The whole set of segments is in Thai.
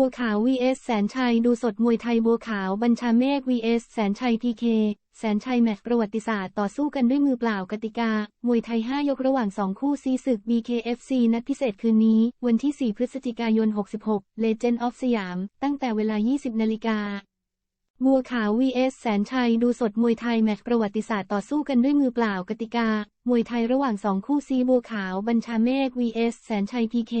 บัวขาว vs แสนชัย ดูสดมวยไทยบัวขาว บัญชาเมฆ vs แสนชัยพีเคแสนชัยแมตช์ประวัติศาสตร์ต่อสู้กันด้วยมือเปล่ากติกา มวยไทย 5 ยกระหว่าง 2 คู่ซีศึก BKFC นัดพิเศษคืนนี้ วันที่ 4 พฤศจิกายน 66 Legend of สยาม ตั้งแต่เวลา 20นาฬิกา บัวขาว vs แสนชัยดูสดมวยไทยแมตช์ประวัติศาสตร์ต่อสู้กันด้วยมือเปล่ากติกา มวยไทยระหว่างสองคู่ซีบัวขาวบัญชาเมฆ vs แสนชัย PK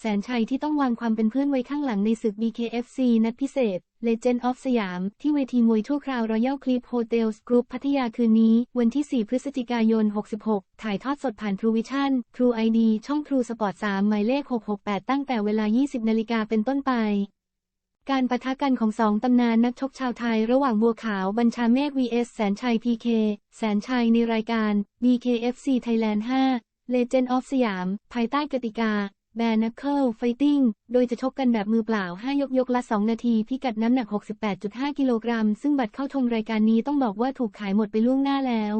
แสนชัยที่ต้องวางความเป็นเพื่อนไว้ข้างหลังในศึก BKFC นัดพิเศษ Legend of สยาม ที่เวทีมวยชั่วคราว Royal Clip Hotels Group พัทยาคืนนี้ วันที่ 4 พฤศจิกายน 66 ถ่ายทอดสดผ่าน True Vision True ID ช่อง True Sport 3 หมายเลข 668 ตั้งแต่เวลา 20 นาฬิกาเป็นต้นไป การปะทะกันของสองตำนานนักชกชาวไทยระหว่างบัวขาวบัญชาเมฆ vs แสนชัย PK แสนชัยในรายการ BKFC Thailand 5 Legend of สยาม ภายใต้กติกา b a r n a c l e Fighting โดยจะชกกันแบบมือเปล่า 5 ยกยกละ 2 นาที พิกัดน้ำหนัก 68.5 กิโลกรัม ซึ่งบัตรเข้าชมรายการนี้ต้องบอกว่าถูกขายหมดไปล่วงหน้าแล้ว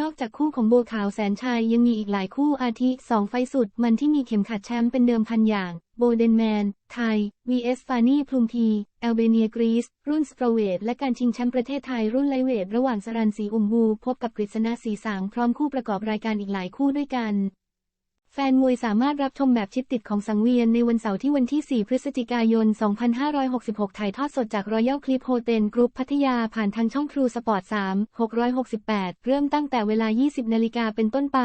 นอกจากคู่ของบัวขาวแสนชัยยังมีอีกหลายคู่อาทิสองไฟสุด มันที่มีเข็มขัดแชมป์เป็นเดิมพันอย่าง โบเดนแมน ไทย vs ฟานี่พลุมพีแอลเบเนียกรีซ รุ่นสโตรเวทและการชิงแชมป์ประเทศไทยรุ่นไลเวท ระหว่างสรันสีอุ่มบู พบกับกฤษณะสีสาง พร้อมคู่ประกอบรายการอีกหลายคู่ด้วยกัน แฟนมวยสามารถรับชมแบบชิดติดของสังเวียนในวันเสาร์ที่วันที่ 4 พฤศจิกายน 2566 ถ่ายทอดสดจาก Royal Clip Hotel Group พัทยาผ่านทางช่อง True Sport 3 668 เริ่มตั้งแต่เวลา 20 นาฬิกาเป็นต้นไป